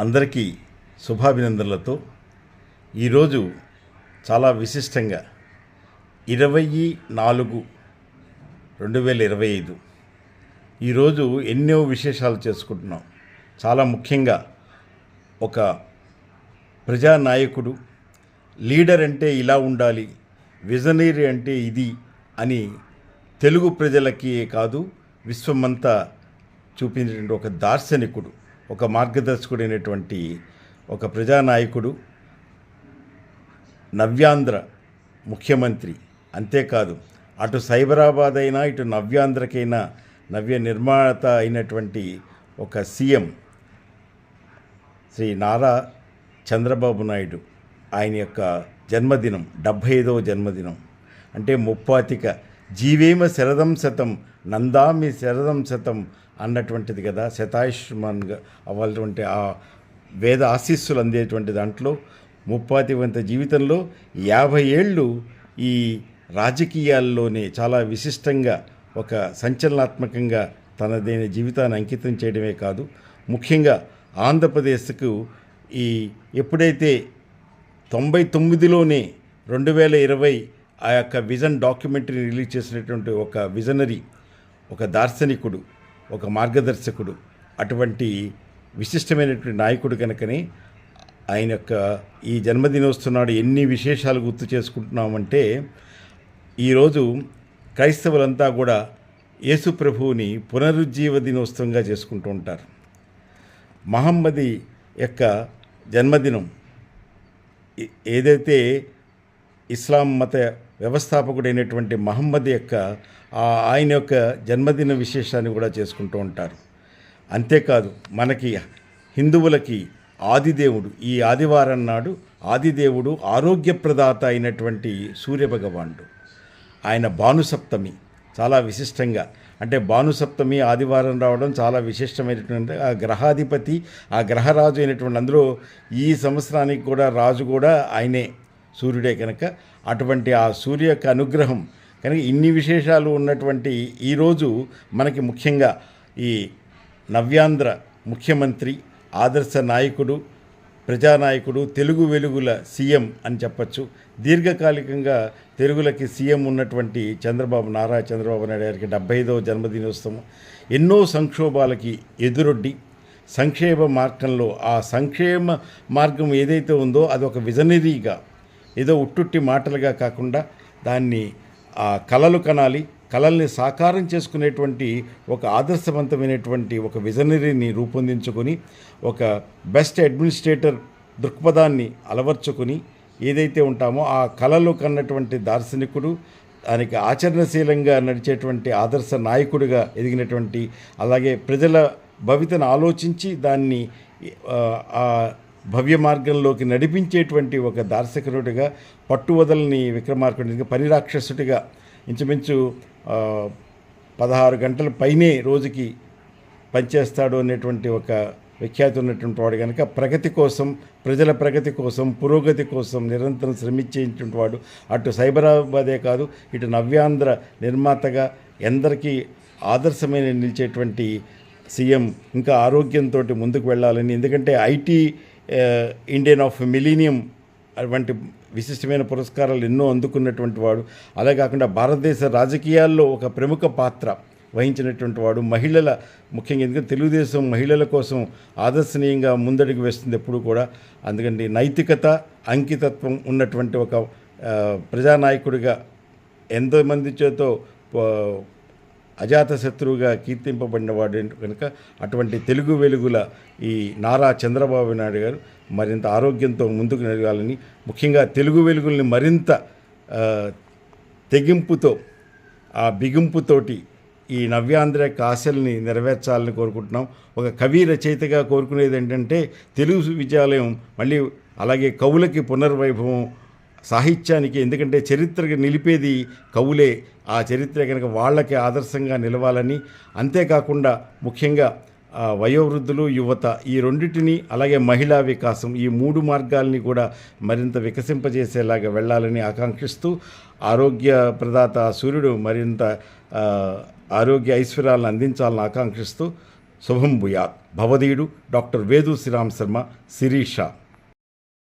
అందరికీ శుభాభినందనలతో ఈరోజు చాలా విశిష్టంగా ఇరవై నాలుగు రెండు వేల ఇరవై ఐదు ఈరోజు ఎన్నో విశేషాలు చేసుకుంటున్నాం. చాలా ముఖ్యంగా ఒక ప్రజానాయకుడు లీడర్ అంటే ఇలా ఉండాలి విజనరీ అంటే ఇది అని తెలుగు ప్రజలకి కాదు విశ్వమంతా చూపించినటువంటి ఒక దార్శనికుడు. ఒక మార్గదర్శకుడైనటువంటి ఒక ప్రజానాయకుడు నవ్యాంధ్ర ముఖ్యమంత్రి. అంతేకాదు అటు సైబరాబాద్ అయినా ఇటు నవ్యాంధ్రకైనా నవ్య నిర్మాత అయినటువంటి ఒక సీఎం శ్రీ నారా చంద్రబాబు నాయుడు. ఆయన యొక్క జన్మదినం డెబ్భై ఐదవ జన్మదినం. అంటే ముప్పాతిక జీవేమ శరదం శతం నందామి శరదం శతం అన్నటువంటిది కదా శతాయుష్మాన్గా అవ్వాలటువంటి ఆ వేద ఆశీస్సులు అందేటువంటి దాంట్లో ముప్పాతి వంత జీవితంలో యాభై ఏళ్ళు ఈ రాజకీయాల్లోనే చాలా విశిష్టంగా ఒక సంచలనాత్మకంగా తనదైన జీవితాన్ని అంకితం చేయడమే కాదు ముఖ్యంగా ఆంధ్రప్రదేశ్కు ఈ ఎప్పుడైతే తొంభై తొమ్మిదిలోనే రెండు వేల ఇరవై ఆ యొక్క విజన్ డాక్యుమెంటరీ రిలీజ్ చేసినటువంటి ఒక విజనరీ ఒక దార్శనికుడు ఒక మార్గదర్శకుడు అటువంటి విశిష్టమైనటువంటి నాయకుడు కనుకనే ఆయన యొక్క ఈ జన్మదినోత్సవనాడు ఎన్ని విశేషాలు గుర్తు చేసుకుంటున్నామంటే ఈరోజు క్రైస్తవులంతా కూడా యేసు ప్రభువుని పునరుజ్జీవ దినోత్సవంగా చేసుకుంటూ ఉంటారు. మహమ్మది యొక్క జన్మదినం ఏదైతే ఇస్లాం మత వ్యవస్థాపకుడైనటువంటి మహమ్మద్ యొక్క ఆయన యొక్క జన్మదిన విశేషాన్ని కూడా చేసుకుంటూ ఉంటారు. అంతేకాదు మనకి హిందువులకి ఆదిదేవుడు ఈ ఆదివారం నాడు ఆదిదేవుడు ఆరోగ్యప్రదాత అయినటువంటి సూర్యభగవానుడు. ఆయన భానుసప్తమి చాలా విశిష్టంగా అంటే భానుసప్తమి ఆదివారం రావడం చాలా విశిష్టమైనటువంటి ఆ గ్రహాధిపతి ఆ గ్రహరాజు అయినటువంటి అందులో ఈ సంవత్సరానికి కూడా రాజు కూడా ఆయనే. సూర్యుడే కనుక అటువంటి ఆ సూర్య యొక్క అనుగ్రహం కనుక ఇన్ని విశేషాలు ఉన్నటువంటి ఈరోజు మనకి ముఖ్యంగా ఈ నవ్యాంధ్ర ముఖ్యమంత్రి ఆదర్శ నాయకుడు ప్రజానాయకుడు తెలుగు వెలుగుల సీఎం అని చెప్పచ్చు. దీర్ఘకాలికంగా తెలుగులకి సీఎం ఉన్నటువంటి చంద్రబాబు నారా చంద్రబాబు నాయుడు గారికి డెబ్బై ఐదవ జన్మదినోత్సవం. ఎన్నో సంక్షోభాలకి ఎదురొడ్డి సంక్షేమ మార్గంలో ఆ సంక్షేమ మార్గం ఏదైతే ఉందో అది ఒక విజనరీగా ఏదో ఉట్టుట్టి మాటలుగా కాకుండా దాన్ని ఆ కళలు కనాలి కళల్ని సాకారం చేసుకునేటువంటి ఒక ఆదర్శవంతమైనటువంటి ఒక విజనరీని రూపొందించుకొని ఒక బెస్ట్ అడ్మినిస్ట్రేటర్ దృక్పథాన్ని అలవర్చుకొని ఏదైతే ఉంటామో ఆ కళలు కన్నటువంటి దార్శనికుడు దానికి ఆచరణశీలంగా నడిచేటువంటి ఆదర్శ నాయకుడిగా ఎదిగినటువంటి అలాగే ప్రజల భవితను ఆలోచించి దాన్ని ఆ భవ్య మార్గంలోకి నడిపించేటువంటి ఒక దార్శకుడిగా పట్టువదలని విక్రమార్కుడిగా పరిరాక్షసుడిగా ఇంచుమించు పదహారు గంటల పైనే రోజుకి పనిచేస్తాడు అనేటువంటి ఒక విఖ్యాతి ఉన్నటువంటి వాడు కనుక ప్రగతి కోసం ప్రజల ప్రగతి కోసం పురోగతి కోసం నిరంతరం శ్రమించేటువంటి వాడు. అటు సైబరాబాదే కాదు ఇటు నవ్యాంధ్ర నిర్మాతగా ఎందరికీ ఆదర్శమైన నిలిచేటువంటి సీఎం ఇంకా ఆరోగ్యంతో ముందుకు వెళ్ళాలని. ఎందుకంటే ఐటీ ఇండియన్ ఆఫ్ మిలీనియం అటువంటి విశిష్టమైన పురస్కారాలు ఎన్నో అందుకున్నటువంటి వాడు. అలా కాకుండా భారతదేశ రాజకీయాల్లో ఒక ప్రముఖ పాత్ర వహించినటువంటి వాడు. మహిళల ముఖ్యంగా ఎందుకంటే తెలుగుదేశం మహిళల కోసం ఆదర్శనీయంగా ముందడుగు వేస్తుంది ఎప్పుడు కూడా. అందుకని నైతికత అంకితత్వం ఉన్నటువంటి ఒక ప్రజానాయకుడిగా ఎంతోమంది చేతో అజాతశత్రువుగా కీర్తింపబడిన శత్రువుగా కీర్తింపబడినవాడు కనుక అటువంటి తెలుగు వెలుగుల ఈ నారా చంద్రబాబు నాయుడు గారు మరింత ఆరోగ్యంతో ముందుకు నడగాలని ముఖ్యంగా తెలుగు వెలుగుల్ని మరింత తెగింపుతో ఆ బిగింపుతోటి ఈ నవ్యాంధ్ర కాశల్ని ఆశల్ని నెరవేర్చాలని కోరుకుంటున్నాం. ఒక కవి రచయితగా కోరుకునేది ఏంటంటే తెలుగు విద్యాలయం మళ్ళీ అలాగే కవులకి పునర్వైభవం సాహిత్యానికి ఎందుకంటే చరిత్రకి నిలిపేది కవులే ఆ చరిత్ర కనుక వాళ్ళకి ఆదర్శంగా నిలవాలని. అంతేకాకుండా ముఖ్యంగా వయోవృద్ధులు యువత ఈ రెండింటిని అలాగే మహిళా వికాసం ఈ మూడు మార్గాల్ని కూడా మరింత వికసింపజేసేలాగా వెళ్ళాలని ఆకాంక్షిస్తూ ఆరోగ్య ప్రదాత సూర్యుడు మరింత ఆరోగ్య ఐశ్వర్యాలను అందించాలని ఆకాంక్షిస్తూ శుభం భూయాత్. భవదీయుడు డాక్టర్ వేదు శ్రీరామ్ శర్మ శిరీష.